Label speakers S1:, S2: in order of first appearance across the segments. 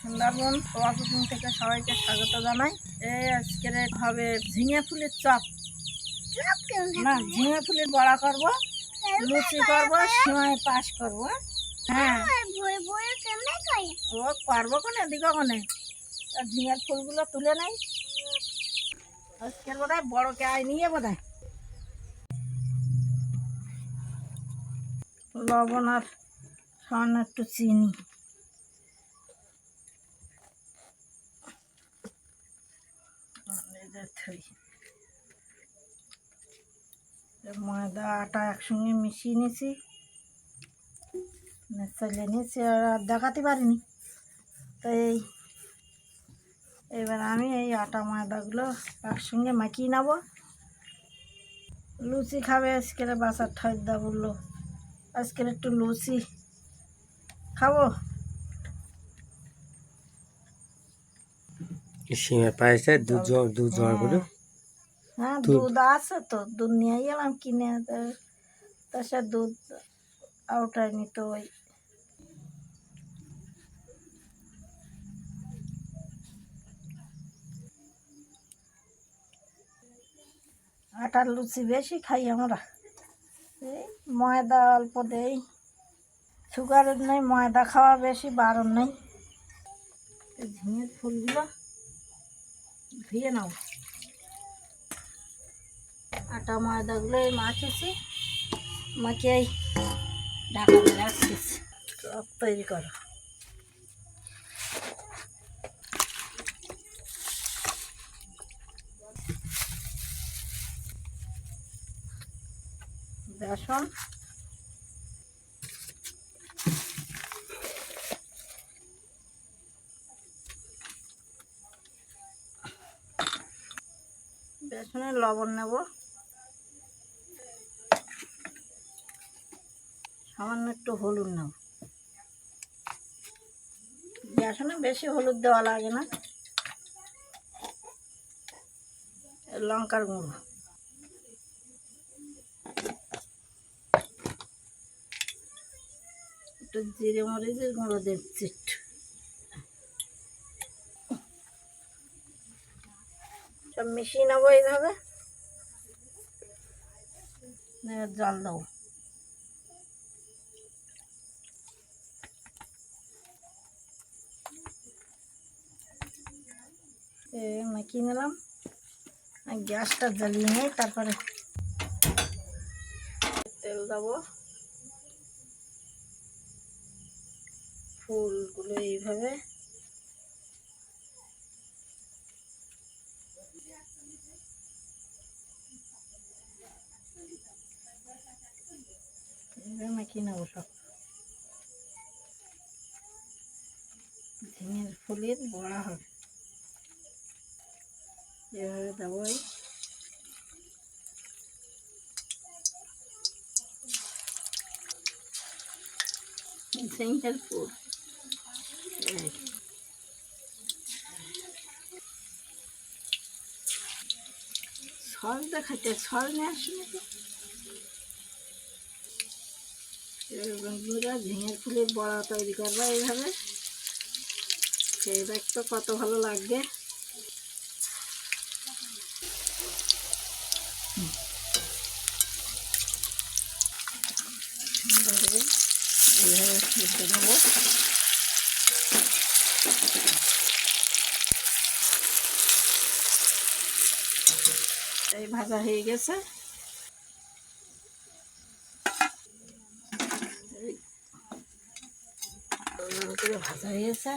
S1: Sundarban cooking থেকে সবাইকে স্বাগত জানাই। এই আজকের হবে ঝিঙে ফুলের চপ। না, ঝিঙে ফুলের বড়া করব, লুচি করব, সিমাই পাস করব হ্যাঁ। ও করব কোনে এদিকে কোনে? ঝিঙের ফুলগুলো তুলে নেই। আজকের বোধ হয় বড় কেয়াই নিয়ে বোধ হয় লবণ আর সামান্য একটু চিনি এই যে ময়দা, আটা একসঙ্গে মিশিয়ে নিয়েছি। চলে নিয়েছি আর দেখাতে পারিনি। তো এই, এবার আমি এই আটা ময়দাগুলো একসঙ্গে মাখিয়ে নেব। লুচি খাবে আজকের বাসার ঠাইদা বলল। আজকের একটু লুচি খাব?
S2: সিমের পায়েসে দুধ দুধ জোগাড় করে।
S1: হ্যাঁ
S2: দুধ।
S1: আছে তো দুধ নিয়ে গেলাম কিনে তা- তা সে দুধ আউটাই নিত ওই। আটার লুচি বেশি খাই আমরা। এই ময়দা অল্প দেই। সুগারের নেই ময়দা খাওয়া বেশি বারণ নেই। ঝিঙের ফুলগুলো ধুয়ে নাও। আটা ময়দাগুলো এই মাখিয়েছি মাখিয়ে এই ঢাকা রাখছিস সব তৈরি করো। বেসন বেসনে লবণ নেব। সামান্য একটু হলুদ নেব। বেসনে বেশি হলুদ দেওয়া লাগে না। লঙ্কার গুঁড়ো। একটু জিরে মরিচের গুঁড়ো দিচ্ছি একটু। সব মিশিয়ে নেব এইভাবে। জল দেবো। এ মাখিয়ে নিলাম। গ্যাসটা জ্বালিয়ে নিয়ে তারপরে তেল দেবো। ফুলগুলো এইভাবে মাখিয়ে নেব সব ঝিঙের ফুলের বড়া হবে। এভাবে দেবো ঝিঙের ফুল। সস দেখাচ্ছে সস নিয়ে আসবে বন্ধুরা ঝিঙের ফুলের বড়া তৈরি করবা এইভাবে। সেই দেখতো কত ভালো লাগবে এইভাবে এই ভাজা হয়ে গেছে এই লাল করে ভাজা হয়ে গেছে।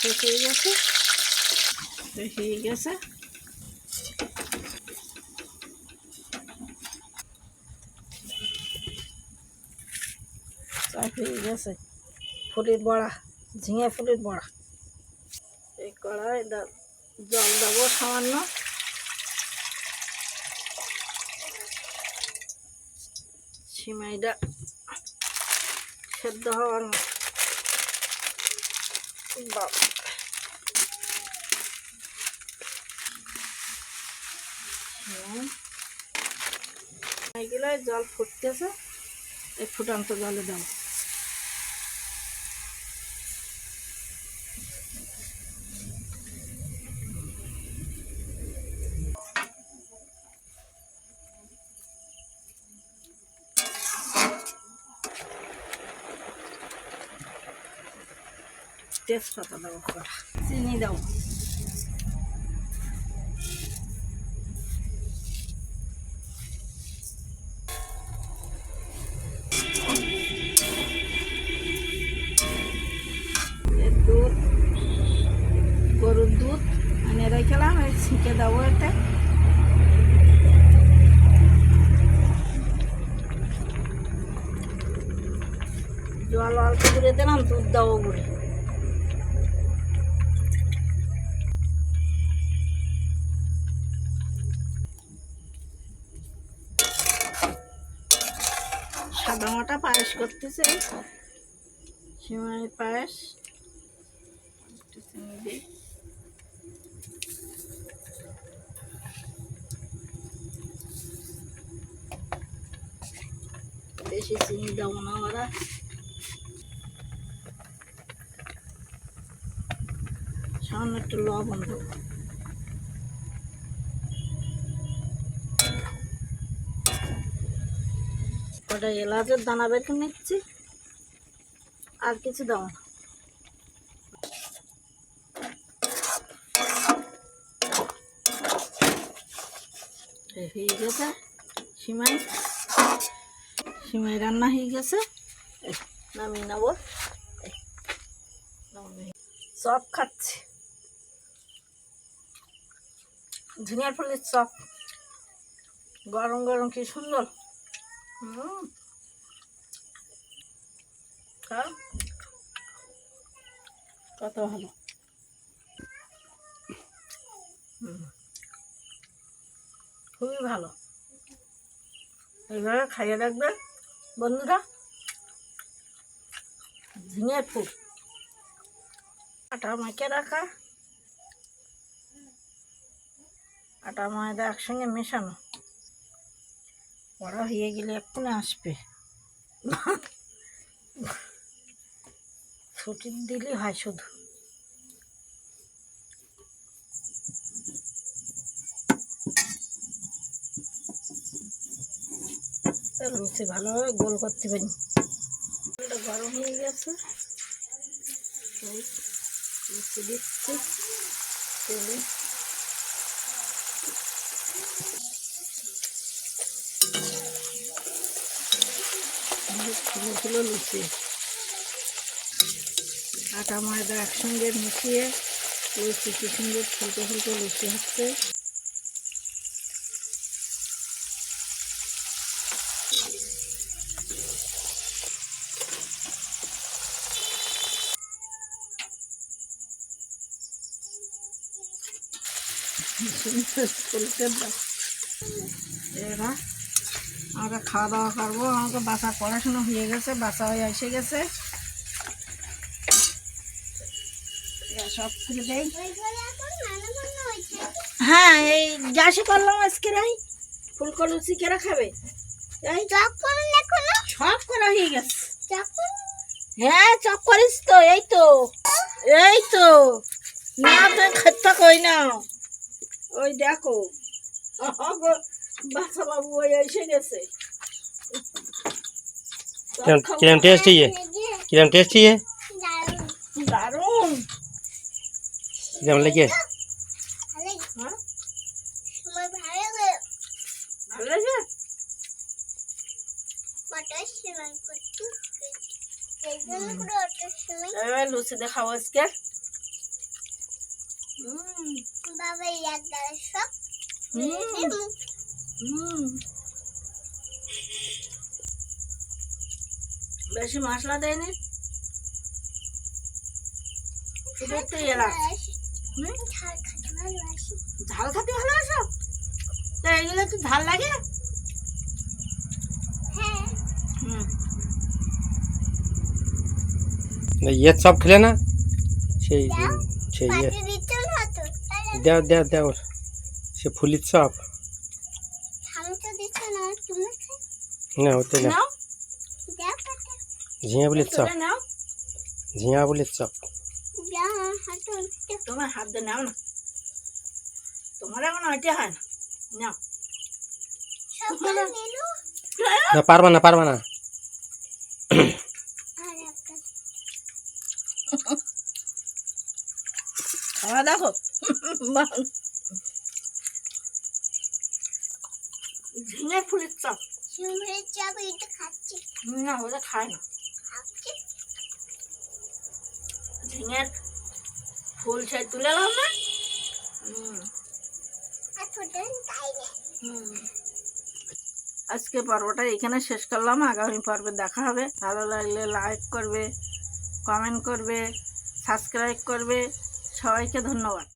S1: শেষ হয়ে গেছে। ফুলের বড়া, ঝিঙে ফুলের বড়া। এই কড়াই জল দেবো সামান্য। সিমাইটা সেদ্ধ হওয়ার হুম। সিমাইগুলো জল ফুটতেছে এই ফুটান্ত জলে দাও। তেজপাতা দাও চিনি দাও। দুধ গরুর দুধ এনে রেখেলাম ছিঁকে দেবো এতে। জল অল্প করে দিলাম দুধ দেবো করে মাটা পায়েস করতেছে। সিমাই পায়েস। বেশি চিনি দেবো না ওরা। সামান্য একটু লবণ দেবো কটা এলাচের দানা বের করে নিচ্ছি। আর কিছু দাও না। হয়ে গেছে। সিমাই। সিমাই রান্না হয়ে গেছে। নামিয়ে নেব। চপ খাচ্ছি। ঝিঙের ফুলের চপ। গরম গরম কি সুন্দর। হুম। কত ভালো। খুবই ভালো। এইভাবে খাইয়ে রাখবেন বন্ধুরা। ঝিঙের ফুল। আটা মাখিয়ে রাখা। আটা ময়দা একসঙ্গে মেশানো। বড় হয়ে গেলে এক্ষুনি আসবে। ছুটি দিলে হয় শুধু। লুচি ভালোভাবে গোল করতে পারি। গরম হয়ে গেছে। লুচি দিচ্ছি। তেলে ফুলো ফুলো লুচি। আটা, ময়দা একসঙ্গে মিশিয়ে লুচি কি সুন্দর ফুলকো ফুলকো লুচি হচ্ছে। সুন্দর ফুলকে। এরা আমাকে খাওয়া দাওয়া করব। আমাকে বাসা পড়াশোনা হয়ে গেছে, বাসা হয়ে এসে গেছে। সব থেকে দেই। হ্যাঁ এই যাসি করলাম আজকে, রাই। ফুলকো লুচি কেরা খাবে? সব করা হয়ে গেছে। হ্যাঁ চপ করিস তো, এই তো এই তো। না তুই খেতে কই না ওই দেখো। বাচ্চা বাবু ওই এসে গেছে
S2: কিরম কিরম টেস্টি है কিরম টেস্টি है
S1: দারুণ
S2: কিরম লাগে
S1: হ্যাঁ ভালো লাগে এবার লুচি দেখাবো আজকে হুম হুম হুম বেশি মশলা দেয়নি? শুধু একটু এলাচ হুম? ঝাল খেতে ভালোবাসো? তা এগুলো একটু ঝাল লাগে?
S2: ইয়ে সব খেলে না? সেই সেই ইয়ে। দেও দেও দেও। সে ফুলির চপ।
S3: না
S2: ওতে না।
S1: নাও।
S2: ঝিঙে বলির চপ। ঝিঙা বলির চপ।
S1: তোমার হাত দিয়ে নাও না। তোমার এখন ওইটা হয় না। নাও।
S2: না পারবা না পারবা না।
S1: খাওয়া দেখো ঝিঙে ফুলের চপ। না, ওটা খায় না। ঝিঙের ফুল সে তুলে না। আজকে পর্বটা এখানে শেষ করলাম। আগামী পর্বে দেখা হবে। ভালো লাগলে লাইক করবে কমেন্ট করবে সাবস্ক্রাইব করবে। সবাইকে ধন্যবাদ।